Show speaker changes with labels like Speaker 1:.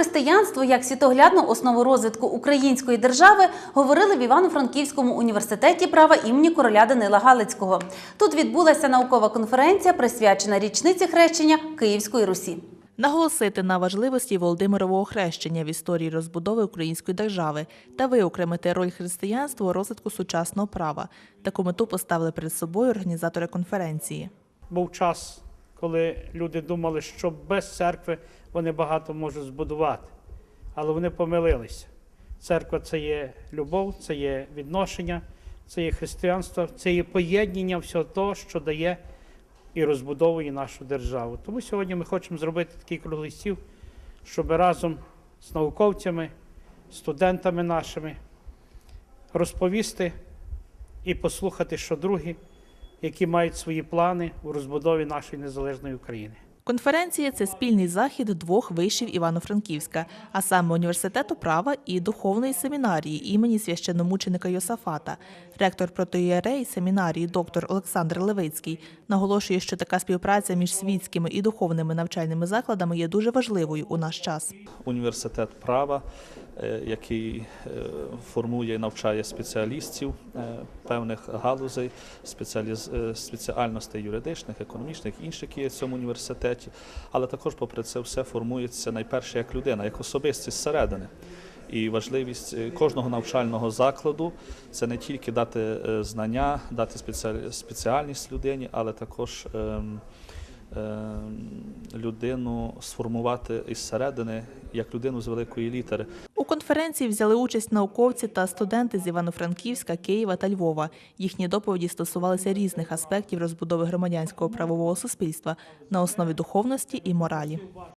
Speaker 1: християнство як світоглядну основу розвитку української держави говорили в Івано-Франківському університеті права імені короля Данила Галицького. Тут відбулася наукова конференція, присвячена річниці хрещення Київської Русі.
Speaker 2: Наголосити на важливості Володимирового хрещення в історії розбудови української держави та виокремити роль християнства у розвитку сучасного права. Таку мету поставили перед собою організатори конференції.
Speaker 3: Був час, коли люди думали, що без церкви вони багато можуть збудувати, але вони помилилися. Церква це є любов, це є відношення, це є християнство, це є поєднання всього того, що дає і розбудовує нашу державу. Тому сьогодні ми хочемо зробити такий круглий стіл, щоб разом з науковцями, студентами нашими розповісти і послухати, що другі, які мають свої плани у розбудові нашої незалежної України.
Speaker 2: Конференція це спільний захід двох вишів Івано-Франківська, а саме університету права і духовної семінарії імені священномученика Йосафата. Ректор протоієрей семінарії доктор Олександр Левицький наголошує, що така співпраця між світськими і духовними навчальними закладами є дуже важливою у наш час.
Speaker 4: університет права, який е, формує і навчає спеціалістів е, певних галузей, спеціаліз- е, спеціальностей юридичних, економічних, інших, які є в цьому університеті. Але також, попри це все, формується найперше як людина, як особистість зсередини. І важливість е, кожного навчального закладу це не тільки дати е, знання, дати спеціаль- спеціальність людині, але також ем, ем, людину сформувати із середини як людину з великої літери.
Speaker 2: Конференції взяли участь науковці та студенти з Івано-Франківська, Києва та Львова. Їхні доповіді стосувалися різних аспектів розбудови громадянського правового суспільства на основі духовності і моралі.